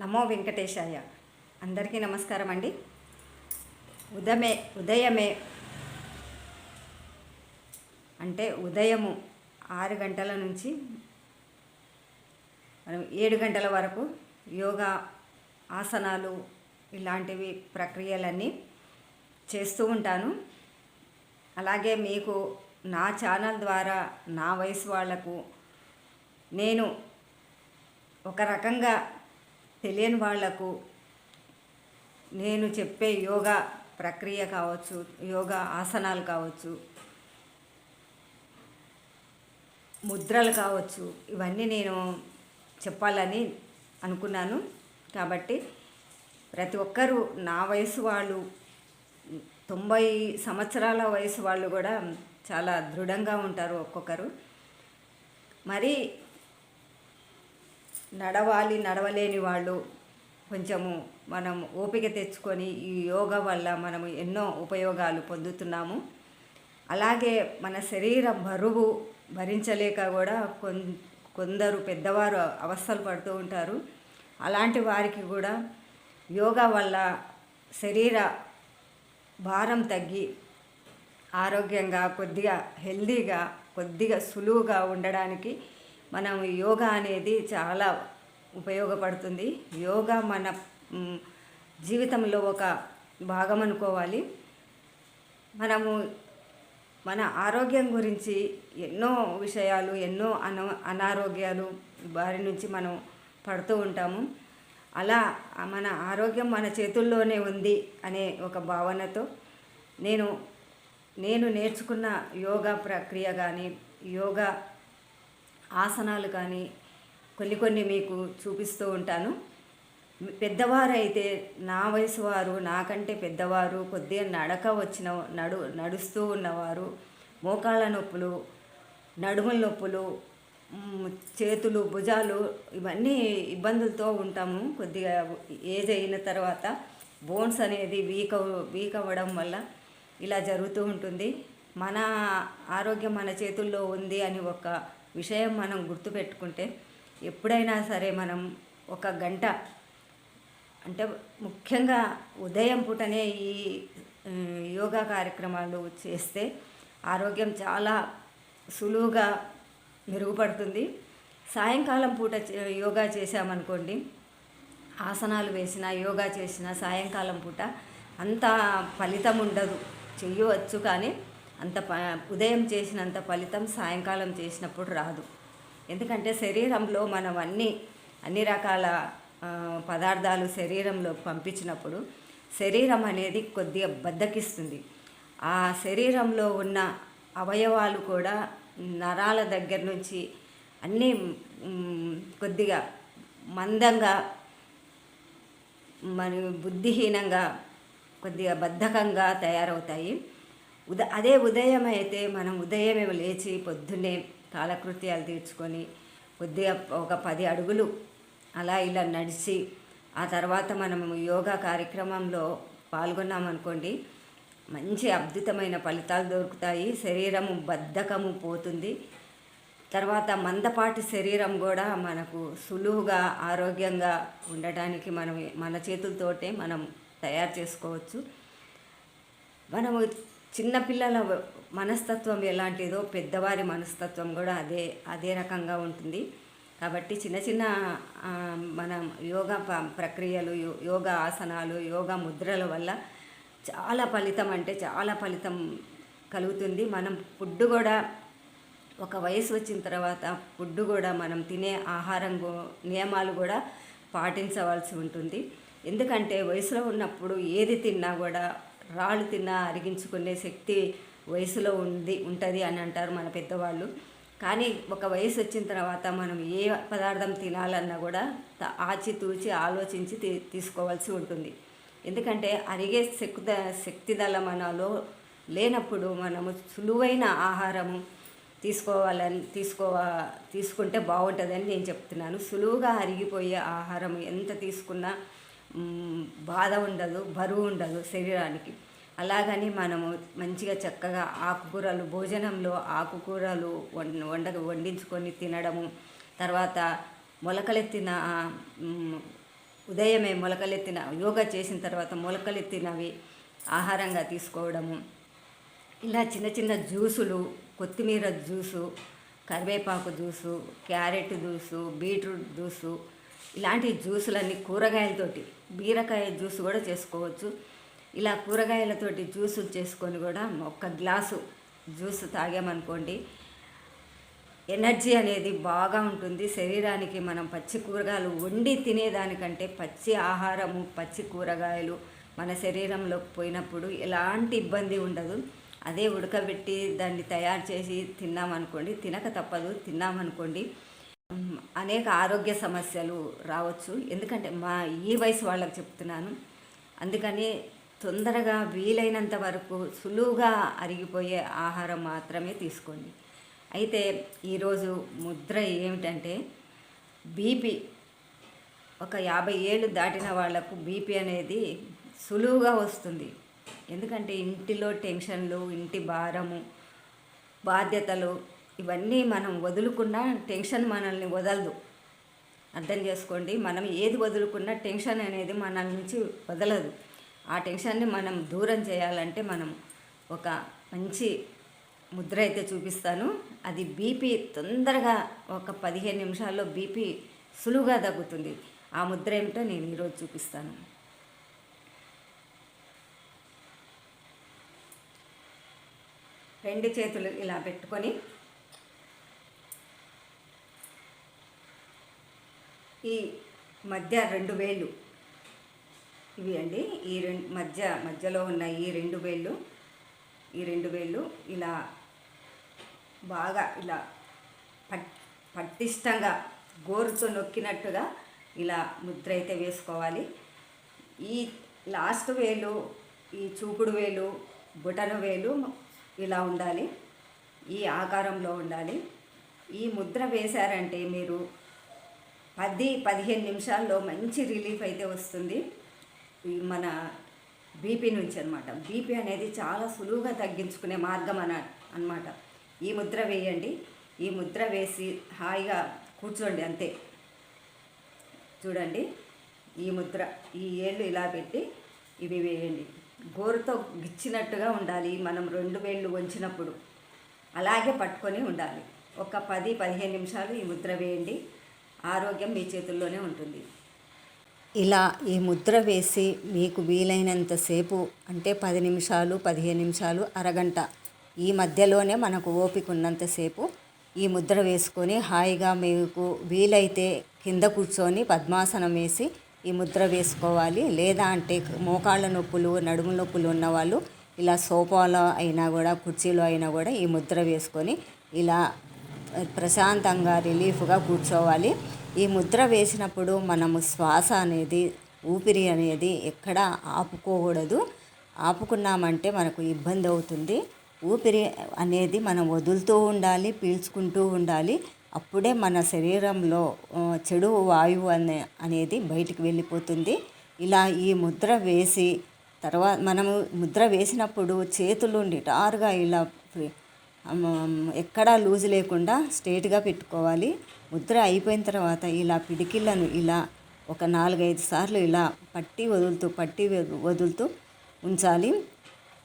నమో వెంకటేశాయ. అందరికీ నమస్కారం అండి. ఉదమే ఉదయమే అంటే ఉదయము ఆరు గంటల నుంచి మనం ఏడు గంటల వరకు యోగా ఆసనాలు ఇలాంటివి ప్రక్రియలన్నీ చేస్తూ ఉంటాను. అలాగే మీకు నా ఛానల్ ద్వారా నా వయసు వాళ్ళకు నేను ఒక రకంగా తెలియని వాళ్ళకు నేను చెప్పే యోగా ప్రక్రియ కావచ్చు యోగా ఆసనాలు కావచ్చు ముద్రలు కావచ్చు ఇవన్నీ నేను చెప్పాలని అనుకున్నాను. కాబట్టి ప్రతి ఒక్కరూ నా వయసు వాళ్ళు తొంభై సంవత్సరాల వయసు వాళ్ళు కూడా చాలా దృఢంగా ఉంటారు ఒక్కొక్కరు. మరి నడవాలి నడవలేని వాళ్ళు కొంచెము మనం ఓపిక తెచ్చుకొని ఈ యోగా వల్ల మనము ఎన్నో ఉపయోగాలు పొందుతున్నాము. అలాగే మన శరీర బరువు భరించలేక కూడా కొం కొందరు పెద్దవారు అవస్థలు పడుతూ ఉంటారు. అలాంటి వారికి కూడా యోగా వల్ల శరీర భారం తగ్గి ఆరోగ్యంగా కొద్దిగా హెల్దీగా కొద్దిగా సులువుగా ఉండడానికి మనం యోగా అనేది చాలా ఉపయోగపడుతుంది. యోగా మన జీవితంలో ఒక భాగం అనుకోవాలి. మనము మన ఆరోగ్యం గురించి ఎన్నో విషయాలు ఎన్నో అన అనారోగ్యాలు బారి నుంచి మనం పడుతూ ఉంటాము. అలా మన ఆరోగ్యం మన చేతుల్లోనే ఉంది అనే ఒక భావనతో నేను నేను నేర్చుకున్న యోగా ప్రక్రియ కానీ యోగా ఆసనాలు కానీ కొన్ని కొన్ని మీకు చూపిస్తూ ఉంటాను. పెద్దవారు అయితే నా వయసు వారు నాకంటే పెద్దవారు కొద్దిగా నడక వచ్చిన నడు నడుస్తూ ఉన్నవారు మోకాళ్ళ నొప్పులు నడుముల నొప్పులు చేతులు భుజాలు ఇవన్నీ ఇబ్బందులతో ఉంటాము. కొద్దిగా ఏజ్ అయిన తర్వాత బోన్స్ అనేది వీక్ వీక్ అవ్వడం వల్ల ఇలా జరుగుతూ ఉంటుంది. మన ఆరోగ్యం మన చేతుల్లో ఉంది అని ఒక విషయం మనం గుర్తుపెట్టుకుంటే ఎప్పుడైనా సరే మనం ఒక గంట అంటే ముఖ్యంగా ఉదయం పూటనే ఈ యోగా కార్యక్రమాలు చేస్తే ఆరోగ్యం చాలా సులువుగా మెరుగుపడుతుంది. సాయంకాలం పూట చే- యోగా చేసామనుకోండి ఆసనాలు వేసిన యోగా చేసిన సాయంకాలం పూట అంత ఫలితం ఉండదు. చెయ్యవచ్చు కానీ అంత ప ఉదయం చేసినంత ఫలితం సాయంకాలం చేసినప్పుడు రాదు. ఎందుకంటే శరీరంలో మనం అన్ని అన్ని రకాల పదార్థాలు శరీరంలో పంపించినప్పుడు శరీరం అనేది కొద్దిగా బద్దకిస్తుంది. ఆ శరీరంలో ఉన్న అవయవాలు కూడా నరాల దగ్గర నుంచి అన్నీ కొద్దిగా మందంగా మరి బుద్ధిహీనంగా కొద్దిగా బద్ధకంగా తయారవుతాయి. ఉద అదే ఉదయం అయితే మనం ఉదయమే లేచి పొద్దున్నే కాలకృత్యాలు తీర్చుకొని కొద్దిగా ఒక పది అడుగులు అలా ఇలా నడిచి ఆ తర్వాత మనము యోగా కార్యక్రమంలో పాల్గొన్నామనుకోండి మంచి అద్భుతమైన ఫలితాలు దొరుకుతాయి. శరీరము బద్ధకము పోతుంది. తర్వాత మందపాటి శరీరం కూడా మనకు సులువుగా ఆరోగ్యంగా ఉండటానికి మనం మన చేతులతోటే మనం తయారు చేసుకోవచ్చు. మనము చిన్నపిల్లల మనస్తత్వం ఎలాంటిదో పెద్దవారి మనస్తత్వం కూడా అదే అదే రకంగా ఉంటుంది. కాబట్టి చిన్న చిన్న మన యోగా ప- ప్రక్రియలు యో- యోగా ఆసనాలు యోగా ముద్రల వల్ల చాలా ఫలితం అంటే చాలా ఫలితం కలుగుతుంది. మనం ఫుడ్ కూడా ఒక వయసు వచ్చిన తర్వాత ఫుడ్ కూడా మనం తినే ఆహారం నియమాలు కూడా పాటించవలసి ఉంటుంది. ఎందుకంటే వయసులో ఉన్నప్పుడు ఏది తిన్నా కూడా రాళ్ళు తిన్నా అరిగించుకునే శక్తి వయసులో ఉంది ఉంటుంది అని అంటారు మన పెద్దవాళ్ళు. కానీ ఒక వయసు వచ్చిన తర్వాత మనం ఏ పదార్థం తినాలన్నా కూడా ఆచితూచి ఆలోచించి తీ తీసుకోవాల్సి ఉంటుంది. ఎందుకంటే అరిగే శక్తి శక్తిదల మనలో లేనప్పుడు మనము సులువైన ఆహారము తీసుకోవాలని తీసుకోవా తీసుకుంటే బాగుంటుందని నేను చెప్తున్నాను. సులువుగా అరిగిపోయే ఆహారం ఎంత తీసుకున్నా బాధ ఉండదు బరువు ఉండదు శరీరానికి. అలాగని మనము మంచిగా చక్కగా ఆకుకూరలు భోజనంలో ఆకుకూరలు వం వండ వండించుకొని తినడము తర్వాత మొలకలెత్తిన ఉదయమే మొలకలెత్తిన యోగా చేసిన తర్వాత మొలకలెత్తినవి ఆహారంగా తీసుకోవడము. ఇలా చిన్న చిన్న జ్యూసులు కొత్తిమీర జ్యూసు కరివేపాకు juice carrot juice beetroot juice ఇలాంటి జ్యూసులన్నీ కూరగాయలతోటి బీరకాయ జ్యూస్ కూడా చేసుకోవచ్చు. ఇలా కూరగాయలతోటి జ్యూసులు చేసుకొని కూడా ఒక్క గ్లాసు జ్యూస్ తాగామనుకోండి ఎనర్జీ అనేది బాగా ఉంటుంది. శరీరానికి మనం పచ్చి కూరగాయలు వండి తినేదానికంటే పచ్చి ఆహారము పచ్చి కూరగాయలు మన శరీరంలోకి పోయినప్పుడు ఎలాంటి ఇబ్బంది ఉండదు. అదే ఉడకబెట్టి దాన్ని తయారు చేసి తిన్నామనుకోండి తినక తప్పదు. తిన్నామనుకోండి అనేక ఆరోగ్య సమస్యలు రావచ్చు. ఎందుకంటే మా ఈ వయసు వాళ్ళకి చెప్తున్నాను. అందుకని తొందరగా వీలైనంత వరకు సులువుగా అరిగిపోయే ఆహారం మాత్రమే తీసుకోండి. అయితే ఈరోజు ముద్ర ఏమిటంటే బీపీ. ఒక యాభై ఏళ్ళు దాటిన వాళ్ళకు బీపీ అనేది సులువుగా వస్తుంది. ఎందుకంటే ఇంటిలో టెన్షన్లు ఇంటి భారము బాధ్యతలు ఇవన్నీ మనం వదులుకున్నా టెన్షన్ మనల్ని వదలదు. అర్థం చేసుకోండి మనం ఏది వదులుకున్నా టెన్షన్ అనేది మన నుంచి వదలదు. ఆ టెన్షన్ని మనం దూరం చేయాలంటే మనం ఒక మంచి ముద్ర అయితే చూపిస్తాను. అది బీపీ తొందరగా ఒక పదిహేను నిమిషాల్లో బీపీ సులువుగా తగ్గుతుంది. ఆ ముద్ర ఏమిటో నేను ఈరోజు చూపిస్తాను. రెండు చేతులు ఇలా పెట్టుకొని ఈ మధ్య రెండు వేళ్ళు. ఇవి అండి. ఈ రెండు మధ్య మధ్యలో ఉన్న ఈ రెండు వేళ్ళు. ఈ రెండు వేళ్ళు ఇలా బాగా ఇలా పట్ పటిష్టంగా గోరుతో నొక్కినట్టుగా ఇలా ముద్ర అయితే వేసుకోవాలి. ఈ లాస్ట్ వేలు ఈ చూపుడు వేలు బుటను వేలు ఇలా ఉండాలి. ఈ ఆకారంలో ఉండాలి. ఈ ముద్ర వేశారంటే మీరు పది పదిహేను నిమిషాల్లో మంచి రిలీఫ్ అయితే వస్తుంది. మన బీపీ నుంచి అనమాట బీపీ అనేది చాలా సులువుగా తగ్గించుకునే మార్గం అన అనమాట ఈ ముద్ర వేయండి. ఈ ముద్ర వేసి హాయిగా కూర్చోండి అంతే. చూడండి. ఈ ముద్ర ఈ ఏళ్ళు ఇలా పెట్టి ఇవి వేయండి. గోరుతో గిచ్చినట్టుగా ఉండాలి. మనం రెండు వేళ్ళు వంచినప్పుడు అలాగే పట్టుకొని ఉండాలి. ఒక పది పదిహేను నిమిషాలు ఈ ముద్ర వేయండి. ఆరోగ్యం మీ చేతుల్లోనే ఉంటుంది. ఇలా ఈ ముద్ర వేసి మీకు వీలైనంతసేపు అంటే పది నిమిషాలు పదిహేను నిమిషాలు అరగంట ఈ మధ్యలోనే మనకు ఓపిక ఉన్నంతసేపు ఈ ముద్ర వేసుకొని హాయిగా మీకు వీలైతే కింద కూర్చొని పద్మాసనం వేసి ఈ ముద్ర వేసుకోవాలి. లేదా అంటే మోకాళ్ళ నొప్పులు నడుము నొప్పులు ఉన్నవాళ్ళు ఇలా సోఫాలో అయినా కూడా కుర్చీలో అయినా కూడా ఈ ముద్ర వేసుకొని ఇలా ప్రశాంతంగా రిలీఫ్గా కూర్చోవాలి. ఈ ముద్ర వేసినప్పుడు మనము శ్వాస అనేది ఊపిరి అనేది ఎక్కడ ఆపుకోకూడదు. ఆపుకున్నామంటే మనకు ఇబ్బంది అవుతుంది. ఊపిరి అనేది మనం వదులుతూ ఉండాలి పీల్చుకుంటూ ఉండాలి. అప్పుడే మన శరీరంలో చెడు వాయువు అనే అనేది బయటికి వెళ్ళిపోతుంది. ఇలా ఈ ముద్ర వేసి తర్వాత మనము ముద్ర వేసినప్పుడు చేతులు నిటారుగా ఇలా ఎక్కడా లూజ్ లేకుండా స్ట్రేట్గా పెట్టుకోవాలి. ముద్ర అయిపోయిన తర్వాత ఇలా పిడికిళ్ళను ఇలా ఒక నాలుగైదు సార్లు ఇలా పట్టి వదులుతూ పట్టి వదులుతూ ఉంచాలి.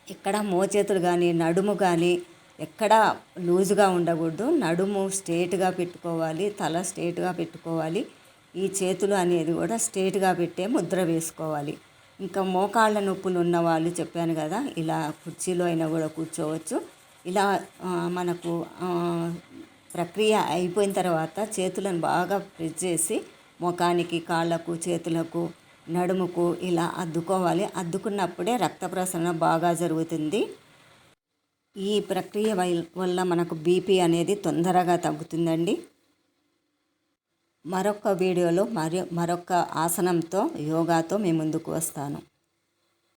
ఎక్కడ మోచేతులు కానీ నడుము కానీ ఎక్కడ లూజుగా ఉండకూడదు. నడుము స్ట్రేట్గా పెట్టుకోవాలి తల స్ట్రేట్గా పెట్టుకోవాలి. ఈ చేతులు అనేది కూడా స్ట్రేట్గా పెట్టే ముద్ర వేసుకోవాలి. ఇంకా మోకాళ్ళ నొప్పులు ఉన్న వాళ్ళు చెప్పాను కదా ఇలా కుర్చీలో అయినా కూడా కూర్చోవచ్చు. ఇలా మనకు ప్రక్రియ అయిపోయిన తర్వాత చేతులను బాగా ప్రెస్ చేసి ముఖానికి కాళ్ళకు చేతులకు నడుముకు ఇలా అద్దుకోవాలి. అద్దుకున్నప్పుడే రక్త ప్రసరణ బాగా జరుగుతుంది. ఈ ప్రక్రియ వల్ల మనకు బీపీ అనేది తొందరగా తగ్గుతుందండి. మరొక వీడియోలో మరి మరొక ఆసనంతో యోగాతో మీ ముందుకు వస్తాను.